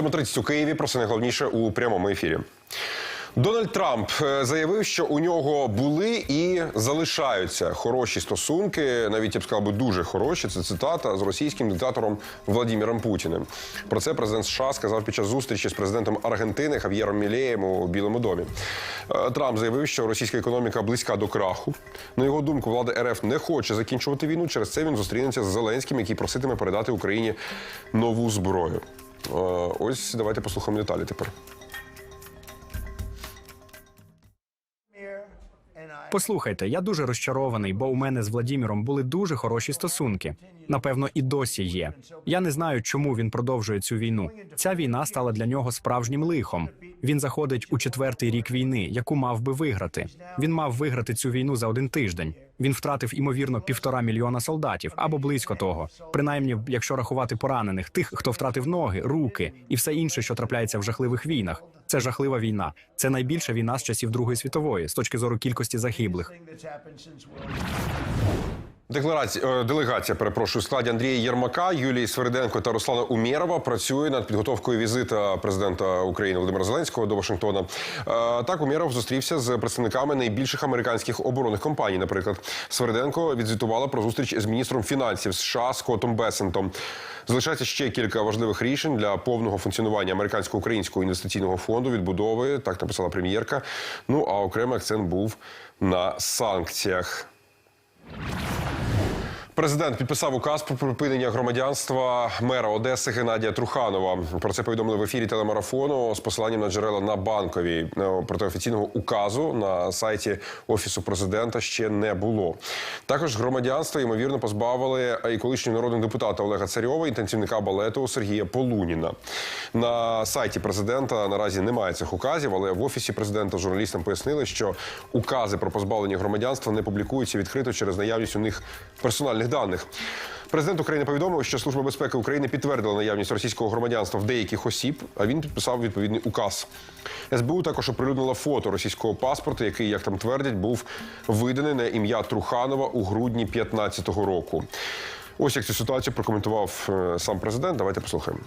7.30 у Києві. Про це найголовніше у прямому ефірі. Дональд Трамп е, заявив, що у нього були і залишаються хороші стосунки, навіть я б сказав би дуже хороші. Це цитата з російським диктатором Владимиром Путіним. Про це президент США сказав під час зустрічі з президентом Аргентини Хав'єром Мілеєм у Білому домі. Е, Трамп заявив, що російська економіка близька до краху. На його думку, влада РФ не хоче закінчувати війну. Через це він зустрінеться з Зеленським, який проситиме передати Україні нову зброю. Е, Ось давайте послухаємо деталі тепер. Послухайте, я дуже розчарований, бо у мене з Владіміром були дуже хороші стосунки. Напевно, і досі є. Я не знаю, чому він продовжує цю війну. Ця війна стала для нього справжнім лихом. Він заходить у четвертий рік війни, яку мав би виграти. Він мав виграти цю війну за один тиждень. Він втратив імовірно півтора мільйона солдатів або близько того. Принаймні, якщо рахувати поранених, тих, хто втратив ноги, руки і все інше, що трапляється в жахливих війнах. Це жахлива війна. Це найбільша війна з часів Другої світової з точки зору кількості загиблих. Декларація е, делегація, перепрошую, в складі Андрія Єрмака, Юлії Свериденко та Руслана Умєрова працює над підготовкою візита президента України Володимира Зеленського до Вашингтона. Е, Так, Умєров зустрівся з представниками найбільших американських оборонних компаній. Наприклад, Свериденко відзвітувала про зустріч з міністром фінансів США Скоттом Бесентом. Залишається ще кілька важливих рішень для повного функціонування американсько-українського інвестиційного фонду відбудови. Так написала прем'єрка. Ну а окремий акцент був на санкціях. Президент підписав указ про припинення громадянства мера Одеси Геннадія Труханова. Про це повідомили в ефірі телемарафону з посиланням на джерела на банковій. Е, Проте офіційного указу на сайті офісу президента ще не було. Також громадянства ймовірно позбавили і колишнього народного депутата Олега Царьова, і танцівника балету Сергія Полуніна. На сайті президента наразі немає цих указів, але в офісі президента журналістам пояснили, що укази про позбавлення громадянства не публікуються відкрито через наявність у них персональних даних. Президент України повідомив, що Служба безпеки України підтвердила наявність російського громадянства в деяких осіб, а він підписав відповідний указ. СБУ також оприлюднила фото російського паспорта, який, як там твердять, був виданий на ім'я Труханова у грудні 2015 року. Ось як цю ситуацію прокоментував е, сам президент. Давайте послухаємо.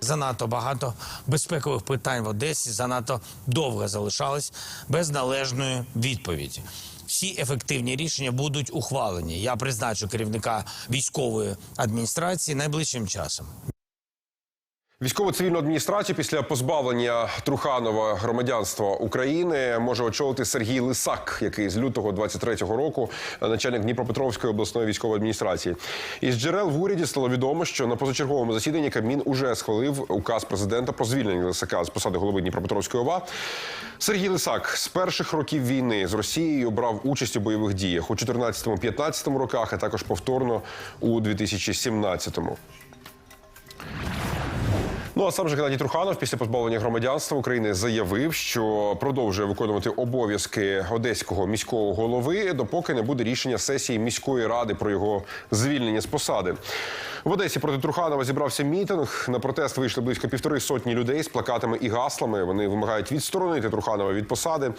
Занадто багато безпекових питань в Одесі занадто довго залишались без належної відповіді. Всі ефективні рішення будуть ухвалені. Я призначу керівника військової адміністрації найближчим часом. Військово-цивільну адміністрацію після позбавлення Труханова громадянства України може очолити Сергій Лисак, який з лютого 23-го року начальник Дніпропетровської обласної військової адміністрації. Із джерел в уряді стало відомо, що на позачерговому засіданні Кабмін уже схвалив указ президента про звільнення Лисака з посади голови Дніпропетровської ОВА. Сергій Лисак з перших років війни з Росією брав участь у бойових діях у 14-15 роках, а також повторно у 2017-му. Ну а сам же Геннадій Труханов після позбавлення громадянства України заявив, що продовжує виконувати обов'язки одеського міського голови, допоки не буде рішення сесії міської ради про його звільнення з посади. В Одесі проти Труханова зібрався мітинг. На протест вийшли близько півтори сотні людей з плакатами і гаслами. Вони вимагають відсторонити Труханова від посади.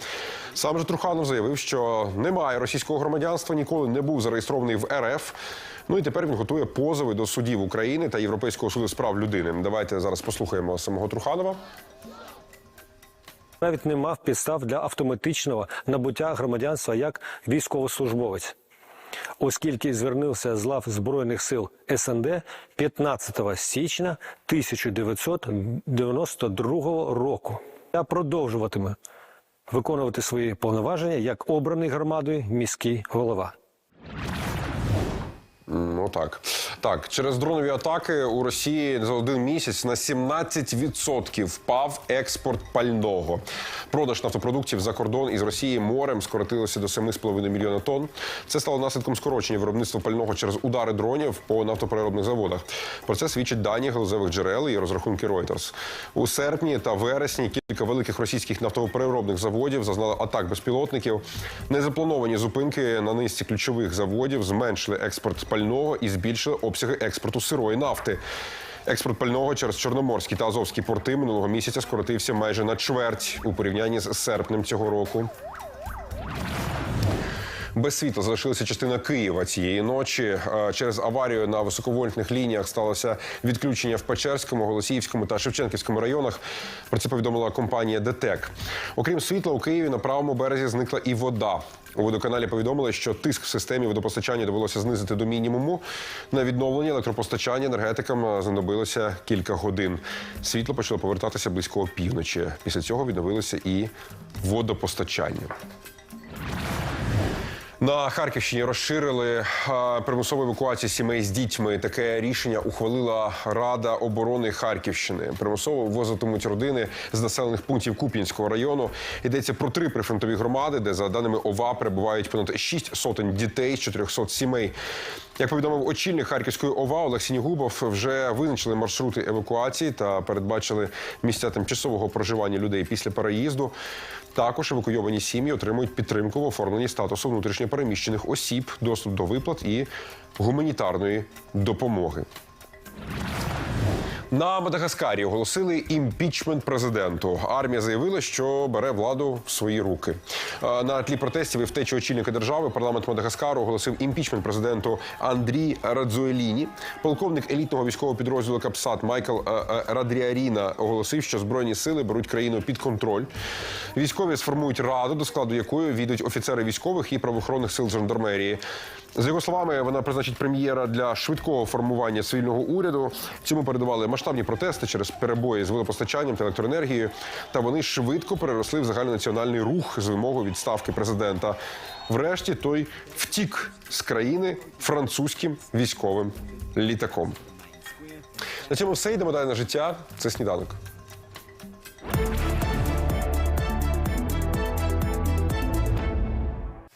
Сам же Труханов заявив, що немає російського громадянства, ніколи не був зареєстрований в РФ. Ну і тепер він готує позови до судів України та Європейського суду з прав людини. Давайте зараз послухаємо самого Труханова. навіть не мав підстав для автоматичного набуття громадянства як військовослужбовець, оскільки звернувся з лав Збройних сил СНД 15 січня 1992 року. Я продовжуватиму виконувати свої повноваження як обраний громадою міський голова. Ну так. Через дронові атаки у Росії за один місяць на 17% впав експорт пального. Продаж нафтопродуктів за кордон із Росії морем скоротилося до 7,5 мільйона тонн. Це стало наслідком скорочення виробництва пального через удари дронів по нафтопереробних заводах. Про це свідчать дані галузевих джерел і розрахунки Reuters. У серпні та вересні кілька великих російських нафтопереробних заводів зазнали атак безпілотників. Незаплановані зупинки на низці ключових заводів зменшили експорт пального і збільшили обсяги експорту сирої нафти. Експорт пального через Чорноморські та Азовські порти минулого місяця скоротився майже на чверть у порівнянні з серпнем цього року. Без світла залишилася частина Києва цієї ночі. Е, Через аварію на високовольтних лініях сталося відключення в Печерському, Голосіївському та Шевченківському районах. Про це повідомила компанія ДТЕК. Окрім світла, у Києві на правому березі зникла і вода. У водоканалі повідомили, що тиск в системі водопостачання довелося знизити до мінімуму. На відновлення електропостачання енергетикам е, знадобилося кілька годин. Світло почало повертатися близько опівночі. Після цього відновилося і водопостачання. На Харківщині розширили примусову евакуацію сімей з дітьми. Таке рішення ухвалила Рада оборони Харківщини. Примусово ввозитимуть родини з населених пунктів Куп'янського району. Йдеться про три прифронтові громади, де за даними ОВА перебувають понад 6 сотень дітей з 400 сімей. Як повідомив очільник Харківської ОВА Олег Сінігубов, вже визначили маршрути евакуації та передбачили місця тимчасового проживання людей після переїзду. Також евакуйовані сім'ї отримують підтримку в оформленні статусу внутрішньопереміщених осіб, доступ до виплат і гуманітарної допомоги. На Мадагаскарі оголосили імпічмент президенту. Армія заявила, що бере владу в свої руки. Е, На тлі протестів і втечі очільника держави парламент Мадагаскару оголосив імпічмент президенту Андрій Радзуеліні. Полковник елітного військового підрозділу Капсат Майкл е, е, Радріаріна оголосив, що збройні сили беруть країну під контроль. Військові сформують раду, до складу якої війдуть офіцери військових і правоохоронних сил жандармерії. За його словами, вона призначить прем'єра для швидкого формування цивільного уряду. Цьому передували масштабні протести через перебої з водопостачанням та електроенергією. Та вони швидко переросли в загальнонаціональний рух з вимогою відставки президента. Врешті той втік з країни французьким військовим літаком. На цьому все йдемо далі на життя. Це сніданок.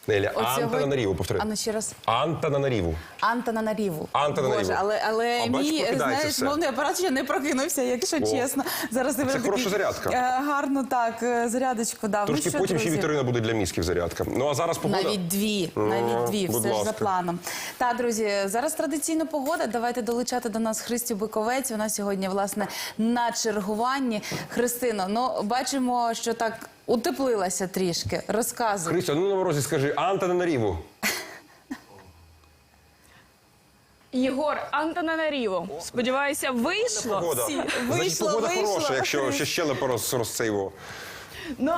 Неля, От сьогодні- Антананаріву, повтори. А ну ще раз. Антананаріву. Антананаріву. Антананаріву. Боже, але, але А, бачиш, мій прокидається знаєш, все. мовний апарат ще не прокинувся, якщо чесно. Зараз такий, хороша зарядка. е, Гарно так, е, зарядочку дав. Трошки ну, що, потім ще друзі? вікторина буде для мізків зарядка. Ну а зараз погода. Навіть дві, навіть дві, будь все ж за ласка. планом. Так, друзі, зараз традиційна погода. Давайте долучати до нас Христю Биковець. Вона сьогодні, власне, на чергуванні. Христино, ну бачимо, що так утеплилася трішки. Розказуй. Христя, ну на морозі скажи Антананаріву. Єгор Антонанаріву. Сподіваюся, вийшло. Погода. Всі. Значить, Вийшло, погода вийшло. хороша, якщо ще щелепа роз, розцейво. Ну,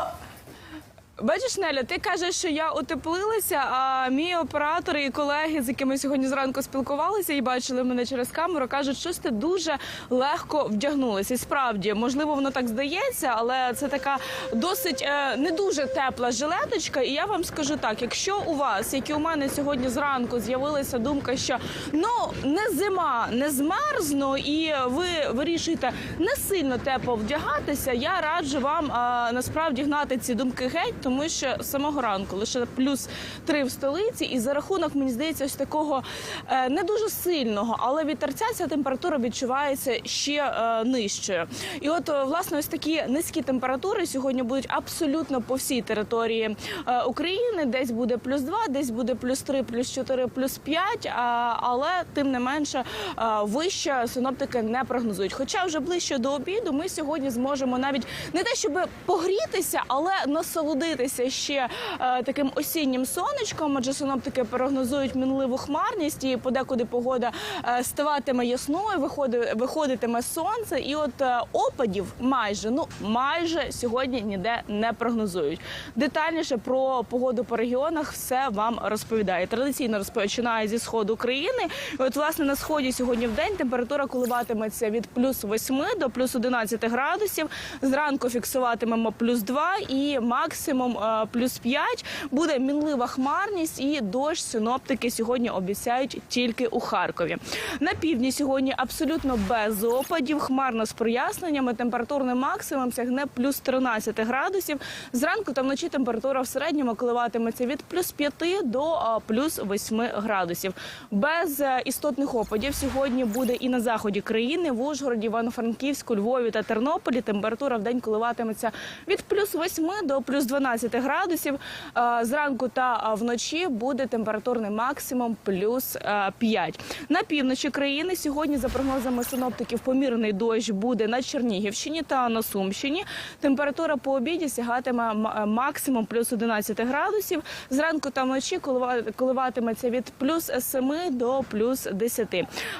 бачиш, Неля, ти кажеш, що я утеплилася, а мій оператор і колеги, з якими сьогодні зранку спілкувалися і бачили мене через камеру, кажуть, що ти дуже легко вдягнулася. І справді, можливо, воно так здається, але це така досить е, не дуже тепла жилеточка. І я вам скажу так: якщо у вас, як і у мене сьогодні зранку, з'явилася думка, що ну не зима, не змерзну, і ви вирішуєте не сильно тепло вдягатися, я раджу вам а, насправді гнати ці думки геть, тому що з самого ранку лише плюс три в столиці, і за рахунок мені здається, ось такого е, не дуже сильного, але вітерця ця температура відчувається ще е, нижчою. І от е, власне ось такі низькі температури сьогодні будуть абсолютно по всій території України. Десь буде плюс 2, десь буде плюс 3, плюс 4, плюс 5, а, але тим не менше вище синоптики не прогнозують. Хоча вже ближче до обіду ми сьогодні зможемо навіть не те, щоб погрітися, але насолодитися ще е, таким осіннім сонечком, адже синоптики прогнозують мінливу хмарність і подекуди погода е, ставатиме ясною, виходи, виходитиме сонце, і от е, опадів майже ну майже сьогодні ніде не прогнозують. Детальніше про погоду по регіонах все вам розповідає. Традиційно розпочинає зі сходу України. От власне на сході сьогодні в день температура коливатиметься від плюс 8 до плюс 11 градусів. Зранку фіксуватимемо плюс 2 і максимум е, плюс 5. Буде мінлива хмарність і дощ синоптики сьогодні обіцяють тільки у Харкові. На півдні сьогодні абсолютно без опадів, хмарно з проясненнями. Температурний максимум сягне плюс 13 градусів. Зранку та вночі температура в середньому коливатиметься від плюс 5 до плюс 8 градусів. Без е, істотних опадів сьогодні буде і на заході країни, в Ужгороді, Івано-Франківську, Львові та Тернополі. Температура в день коливатиметься від плюс 8 до плюс 12 11 градусів. Е, Зранку та е, вночі буде температурний максимум плюс е, 5. На півночі країни сьогодні, за прогнозами синоптиків, помірний дощ буде на Чернігівщині та на Сумщині. Температура по обіді сягатиме е, максимум плюс 11 градусів. Зранку та вночі коливатиметься від плюс 7 до плюс 10.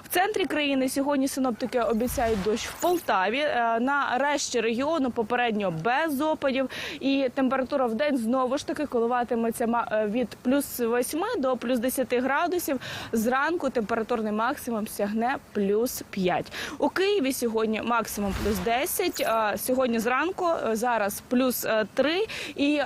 В центрі країни сьогодні синоптики обіцяють дощ в Полтаві. Е, На решті регіону попередньо без опадів. І температура в день знову ж таки коливатиметься е, від плюс 8 до плюс 10 градусів. Зранку температурний максимум сягне плюс 5. У Києві сьогодні максимум плюс 10. Сьогодні зранку е, зараз плюс е, 3. І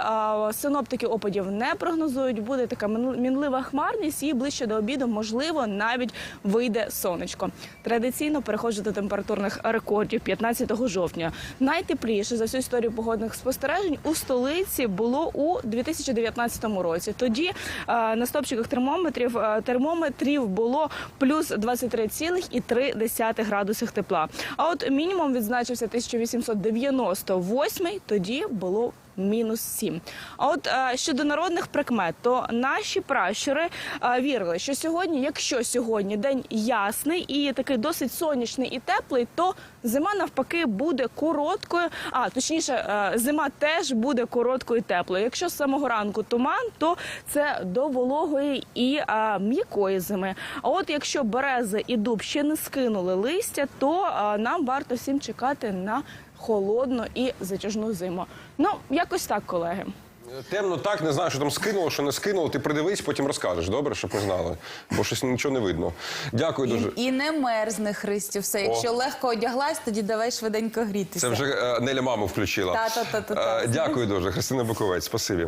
синоптики опадів не прогнозують. Буде така мінлива хмарність, і ближче до обіду, можливо, навіть вийде сонечко. Традиційно переходжу до температурних рекордів 15 жовтня. Найтепліше за всю історію погодних спостережень у столиці було у 2019 році. Тоді е, на стопчиках термометрів е, термометрів було плюс 23,3 градусів тепла. А от мінімум відзначився 1898, тоді було мінус 7. А от е, щодо народних прикмет, то наші пращури е, вірили, що сьогодні, якщо сьогодні день ясний і такий досить сонячний і теплий, то зима навпаки буде короткою. А точніше, е, зима теж буде короткою і теплою. Якщо з самого ранку туман, то це до вологої і м'якої зими. А от якщо берези і дуб ще не скинули листя, то нам варто всім чекати на холодну і затяжну зиму. Ну, якось так, колеги. Темно так, не знаю, що там скинуло, що не скинуло. Ти придивись, потім розкажеш. Добре, щоб ми знали. Бо щось нічого не видно. Дякую дуже. І, і не мерзне, Христю, все. Якщо легко одяглась, тоді давай швиденько грітися. Це вже е, Неля маму включила. Та-та-та-та-та. Е, Дякую дуже, Христина Буковець. Спасибі.